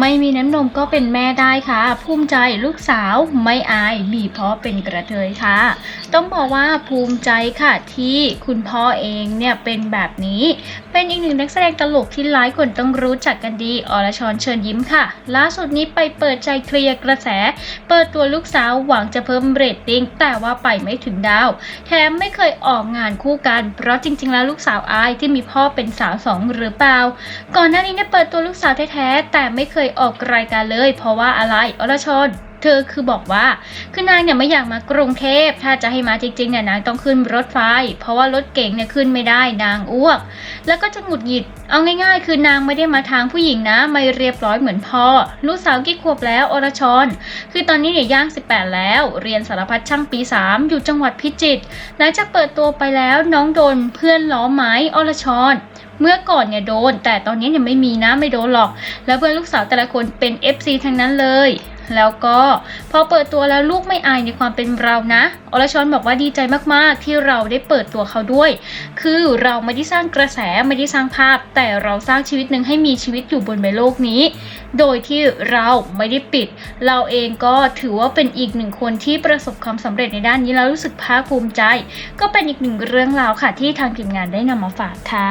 ไม่มีน้ำนมก็เป็นแม่ได้ค่ะ ภูมิใจลูกสาวไม่อายมีพ่อเป็นกระเทยค่ะ ต้องบอกว่าภูมิใจค่ะที่คุณพ่อเองเนี่ยเป็นแบบนี้ เป็นอีกหนึ่งนักแสดงตลกที่หลายคนต้องรู้จักกันดีอรชรเชิญยิ้มค่ะ ล่าสุดนี้ไปเปิดใจเคลียร์กระแส เปิดตัวลูกสาวหวังจะเพิ่มเรตติ้งแต่ว่าไปไม่ถึงดาว แถมไม่เคยออกงานคู่กัน เพราะจริง ๆ แล้วลูกสาวอายที่มีพ่อเป็นสาวสองหรือเปล่า ก่อนหน้านี้เนี่ยเปิดตัวลูกสาวแท้ๆแต่ไม่เคยออกรายการเลย เพราะว่าอะไรอรชน เธอคือบอกว่าคือนางเนี่ยไม่อยากมากรุงเทพ ถ้าจะให้มาจริงๆเนี่ยนางต้องขึ้นรถไฟ เพราะว่ารถเก๋งเนี่ยขึ้นไม่ได้นางอ้วก แล้วก็จะหงุดหงิด เอาง่ายๆ คือนางไม่ได้มาทางผู้หญิงนะ ไม่เรียบร้อยเหมือนพ่อ ลูกสาวกี่ขวบแล้วอรชร คือตอนนี้เนี่ยย่าง 18 แล้ว เรียนสารพัดช่างปี 3 อยู่จังหวัดพิจิตรหลังจากเปิดตัวไปแล้วน้องโดนเพื่อนล้อไม้อรชรเมื่อก่อนเนี่ยโดน แต่ตอนนี้เนี่ยไม่มีนะไม่โดนหรอก แล้วเพื่อนลูกสาวแต่ละคนเป็น FC ทั้งนั้นเลย แล้วก็พอเปิดตัวแล้วลูกไม่อายในความเป็นเรานะ อรชรบอกว่าดีใจมากๆ ที่เราได้เปิดตัวเขาด้วย คือเราไม่ได้สร้างกระแสไม่ได้สร้างภาพ แต่เราสร้างชีวิตหนึ่งให้มีชีวิตอยู่บนใบโลกนี้ โดยที่เราไม่ได้ปิด เราเองก็ถือว่าเป็นอีกหนึ่งคนที่ประสบความสำเร็จในด้านนี้แล้วรู้สึกภาคภูมิใจ ก็เป็นอีกหนึ่งเรื่องราวค่ะที่ทางทีมงานได้นำมาฝากค่ะ